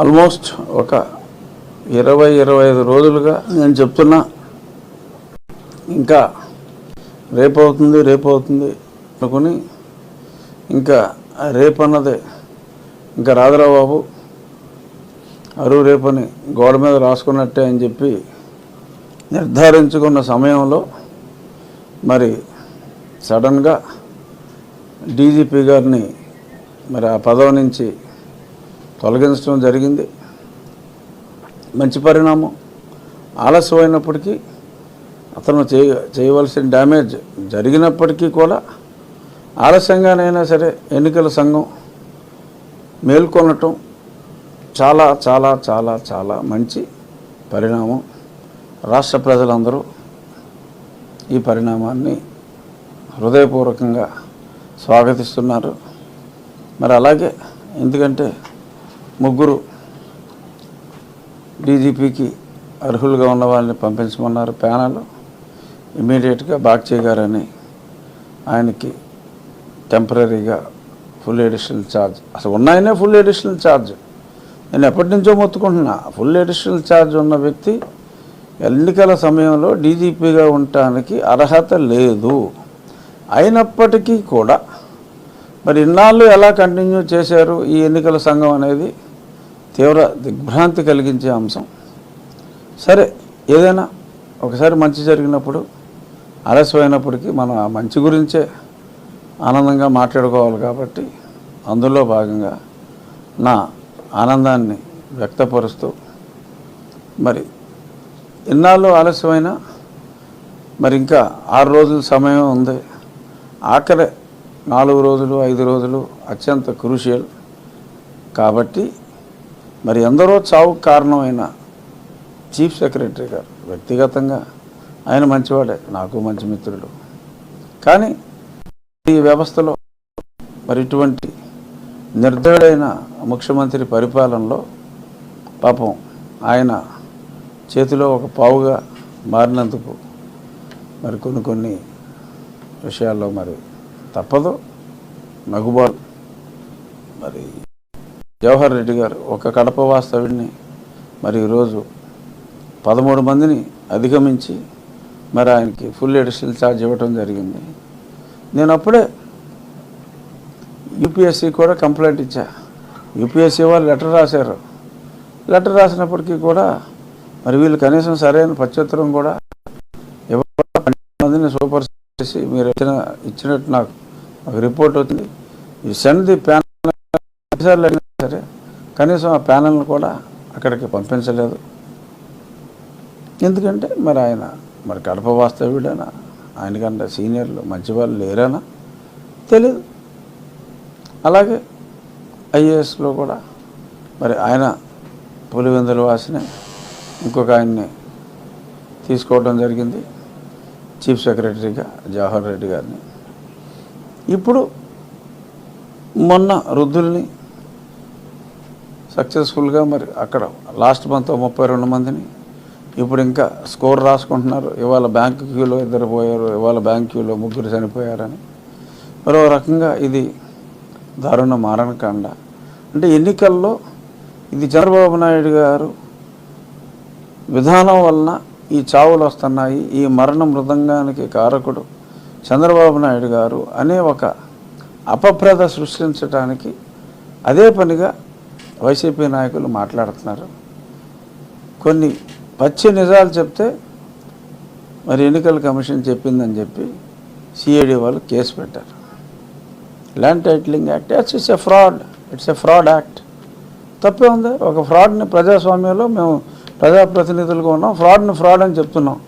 Almost ఒక ఇరవై ఇరవై ఐదు రోజులుగా నేను చెప్తున్నా. ఇంకా రేపు అవుతుంది రేపు అవుతుంది అనుకుని ఇంకా రేపన్నదే ఇంకా రాదురా బాబు అరువు రేపని గోడ మీద రాసుకున్నట్టే అని చెప్పి నిర్ధారించుకున్న సమయంలో మరి సడన్గా డీజీపీ గారిని మరి ఆ పదవి నుంచి తొలగించడం జరిగింది. మంచి పరిణామం. ఆలస్యమైనప్పటికీ అతను చేయ చేయవలసిన డ్యామేజ్ జరిగినప్పటికీ కూడా ఆలస్యంగానైనా సరే ఎన్నికల సంఘం మేల్కొనటం చాలా చాలా చాలా చాలా మంచి పరిణామం. రాష్ట్ర ప్రజలందరూ ఈ పరిణామాన్ని హృదయపూర్వకంగా స్వాగతిస్తున్నారు. మరి అలాగే ఎందుకంటే ముగ్గురు డీజీపీకి అర్హులుగా ఉన్న వాళ్ళని పంపించమన్నారు. ప్యానల్ ఇమీడియట్గా బాగ్చే గారని ఆయనకి టెంపరీగా ఫుల్ ఎడిషనల్ ఛార్జ్. అసలు ఉన్నాయనే ఫుల్ ఎడిషనల్ ఛార్జ్. నేను ఎప్పటి నుంచో మొత్తుకుంటున్నా ఫుల్ ఎడిషనల్ ఛార్జ్ ఉన్న వ్యక్తి ఎన్నికల సమయంలో డీజీపీగా ఉండటానికి అర్హత లేదు. అయినప్పటికీ కూడా మరి ఇన్నాళ్ళు ఎలా కంటిన్యూ చేశారు ఈ ఎన్నికల సంఘం అనేది? తీవ్ర దిగ్భ్రాంతి కలిగించే అంశం. సరే ఏదైనా ఒకసారి మంచి జరిగినప్పుడు ఆలస్యమైనప్పటికీ మనం ఆ మంచి గురించే ఆనందంగా మాట్లాడుకోవాలి కాబట్టి అందులో భాగంగా నా ఆనందాన్ని వ్యక్తపరుస్తూ మరి ఎన్నాళ్ళు ఆలస్యమైన మరి ఇంకా ఆరు రోజుల సమయం ఉంది. ఆఖరి నాలుగు రోజులు ఐదు రోజులు అత్యంత క్రూషియల్. కాబట్టి మరి ఎందరో చావుకు కారణమైన చీఫ్ సెక్రటరీ గారు వ్యక్తిగతంగా ఆయన మంచివాడే నాకు మంచి మిత్రుడు. కానీ ఈ వ్యవస్థలో మరి ఇటువంటి నిర్దయుడైన ముఖ్యమంత్రి పరిపాలనలో పాపం ఆయన చేతిలో ఒక పావుగా మారినందుకు మరి కొన్ని కొన్ని విషయాల్లో మరి తప్పదు. నగుబాల్ మరి జవహర్ రెడ్డి గారు ఒక కడప వాస్తవుడిని మరి ఈరోజు పదమూడు మందిని అధిగమించి మరి ఆయనకి ఫుల్ ఎడిషనల్ ఛార్జ్ ఇవ్వటం జరిగింది. నేను అప్పుడే యూపీఎస్సీ కూడా కంప్లైంట్ ఇచ్చా. యూపీఎస్సీ వాళ్ళు లెటర్ రాశారు. లెటర్ రాసినప్పటికీ కూడా మరి వీళ్ళు కనీసం సరైన ప్రత్యుత్తరం కూడా ఇవ్వకుండా పన్నెండు మందిని సూపర్ చేసి మీరు ఇచ్చిన ఇచ్చినట్టు నాకు ఒక రిపోర్ట్ వచ్చింది. ఈ సెండ్ ది ప్యానల్ సరే కనీసం ఆ ప్యానల్ని కూడా అక్కడికి పంపించలేదు. ఎందుకంటే మరి ఆయన మరి కడప వాస్తవ్యుడైనా ఆయనకంటే సీనియర్లు మంచి వాళ్ళు లేరనా తెలియదు అలాగే ఐఏఎస్లో కూడా మరి ఆయన పులివెందుల వాసిని ఇంకొక ఆయన్ని తీసుకోవడం జరిగింది. చీఫ్ సెక్రటరీగా జవహర్ రెడ్డి గారిని. ఇప్పుడు మొన్న వృద్ధుల్ని సక్సెస్ఫుల్గా మరి అక్కడ లాస్ట్ మంత్ ముప్పై రెండు మందిని. ఇప్పుడు ఇంకా స్కోర్ రాసుకుంటున్నారు. ఇవాళ బ్యాంక్ క్యూలో ఇద్దరు పోయారు. ఇవాళ బ్యాంక్ క్యూలో ముగ్గురు చనిపోయారని. మరో రకంగా ఇది దారుణ మారణకాండ. అంటే ఎన్నికల్లో ఇది చంద్రబాబు నాయుడు గారు విధానం వలన ఈ చావులు వస్తున్నాయి. ఈ మరణ మృదంగానికి కారకుడు చంద్రబాబు నాయుడు గారు అనే ఒక అపప్రద సృష్టించడానికి అదే పనిగా వైసీపీ నాయకులు మాట్లాడుతున్నారు. కొన్ని పచ్చి నిజాలు చెప్తే మరి ఎన్నికల కమిషన్ చెప్పిందని చెప్పి సిఐడి వాళ్ళు కేసు పెట్టారు. Land titling act it's it's a fraud it's a fraud act తప్పే ఉంది. ఒక ఫ్రాడ్ని ప్రజాస్వామ్యంలో మేము ప్రజాప్రతినిధులుగా ఉన్నాం. ఫ్రాడ్ని ఫ్రాడ్ అని చెప్తున్నాం.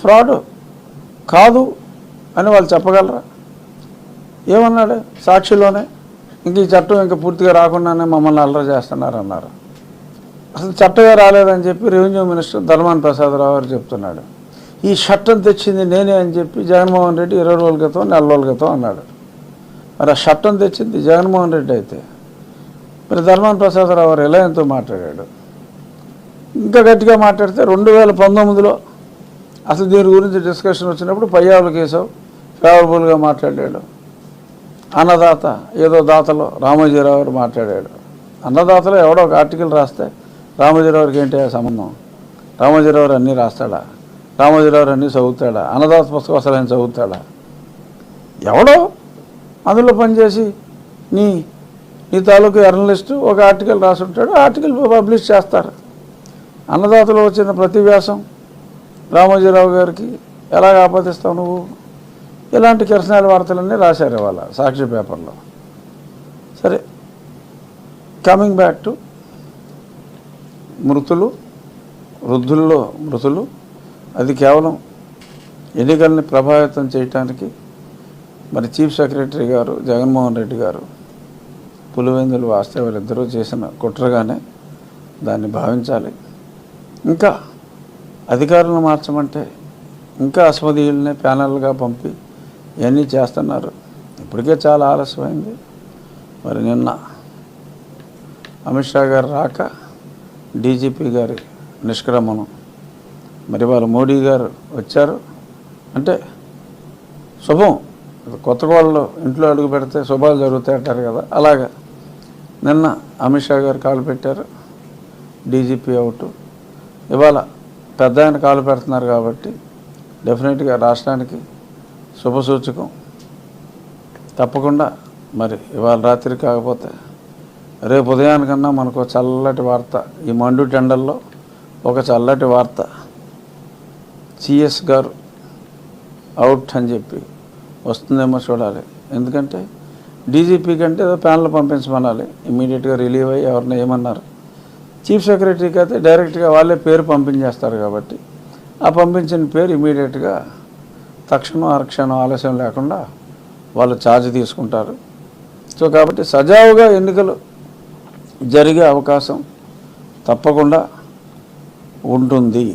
ఫ్రాడ్ కాదు అని వాళ్ళు చెప్పగలరా? ఏమన్నాడు? సాక్షిలోనే? ఇంక ఈ చట్టం ఇంకా పూర్తిగా రాకుండానే మమ్మల్ని అల్లరి చేస్తున్నారు అన్నారు అసలు చట్టమే రాలేదని చెప్పి రెవెన్యూ మినిస్టర్ ధర్మాన ప్రసాదరావు గారు చెప్తున్నాడు. ఈ చట్టం తెచ్చింది నేనే అని చెప్పి జగన్మోహన్ రెడ్డి ఇరవై రోజుల క్రితం నెల రోజుల క్రితం అన్నాడు. మరి ఆ చట్టం తెచ్చింది జగన్మోహన్ రెడ్డి అయితే. మరి ధర్మాన ప్రసాదరావు గారు ఎలా ఎంతో మాట్లాడాడు. ఇంకా గట్టిగా మాట్లాడితే రెండు వేల పంతొమ్మిదిలో అసలు దీని గురించి డిస్కషన్ వచ్చినప్పుడు పయ్యావుల కేశవ్ ఫేవరబుల్గా మాట్లాడాడు. అన్నదాత ఏదో దాతలో రామోజీరావు గారు మాట్లాడాడు. అన్నదాతలో ఎవడో ఒక ఆర్టికల్ రాస్తే రామోజీరావుకి ఏంటి సంబంధం? రామోజీరావు అన్నీ రాస్తాడా? రామోజీరావు అన్నీ చదువుతాడా? అన్నదాత పుస్తకం అసలు ఆయన చదువుతాడా? ఎవడో అందులో పనిచేసి నీ నీ తాలూకు జర్నలిస్టు ఒక ఆర్టికల్ రాసుంటాడు ఆర్టికల్ పబ్లిష్ చేస్తారు. అన్నదాతలో వచ్చిన ప్రతి వ్యాసం రామోజీరావు గారికి ఎలాగ ఆపాదిస్తావు నువ్వు? ఇలాంటి కిరసనాల వార్తలన్నీ రాశారు ఇవాళ సాక్షి పేపర్లో. సరే కమింగ్ బ్యాక్ టు మృతులు వృద్ధుల్లో మృతులు అది కేవలం ఎన్నికల్ని ప్రభావితం చేయటానికి మరి చీఫ్ సెక్రటరీ గారు జగన్మోహన్ రెడ్డి గారు పులివెందులు వాస్తవాలు ఇద్దరూ చేసిన కుట్రగానే దాన్ని భావించాలి. ఇంకా అధికారులను మార్చమంటే ఇంకా అస్మదీయుల్ని ప్యానల్గా పంపి ఇవన్నీ చేస్తున్నారు. ఇప్పటికే చాలా ఆలస్యమైంది. మరి నిన్న అమిత్ షా గారు రాక డీజీపీ గారి నిష్క్రమణం. మరి వాళ్ళు మోడీ గారు వచ్చారు. అంటే శుభం. కొత్త వాళ్ళు ఇంట్లో అడుగు పెడితే శుభాలు జరుగుతాయి అంటారు కదా. అలాగా నిన్న అమిత్ షా గారు కాలు పెట్టారు. DGP out. ఇవాళ పెద్ద ఆయన కాలు పెడుతున్నారు కాబట్టి డెఫినెట్గా రాష్ట్రానికి శుభసూచకం. తప్పకుండా. మరి ఇవాళ రాత్రి కాకపోతే రేపు ఉదయానికన్నా మనకు చల్లటి వార్త. ఈ మండు టెండల్లో ఒక చల్లటి వార్త. సిఎస్ గారు అవుట్ అని చెప్పి వస్తుందేమో చూడాలి. ఎందుకంటే డీజీపీ కంటే ఏదో ప్యానల్ పంపించమనాలి. ఇమీడియట్గా రిలీవ్ అయ్యి ఎవరిని ఏమన్నారు? చీఫ్ సెక్రటరీకి అయితే డైరెక్ట్గా వాళ్ళే పేరు పంపించేస్తారు కాబట్టి ఆ పంపించిన పేరు ఇమీడియట్గా తక్షణం అరక్షణం ఆలస్యం లేకుండా వాళ్ళు ఛార్జ్ తీసుకుంటారు. సో కాబట్టి సజావుగా ఎన్నికలు జరిగే అవకాశం తప్పకుండా ఉంటుంది.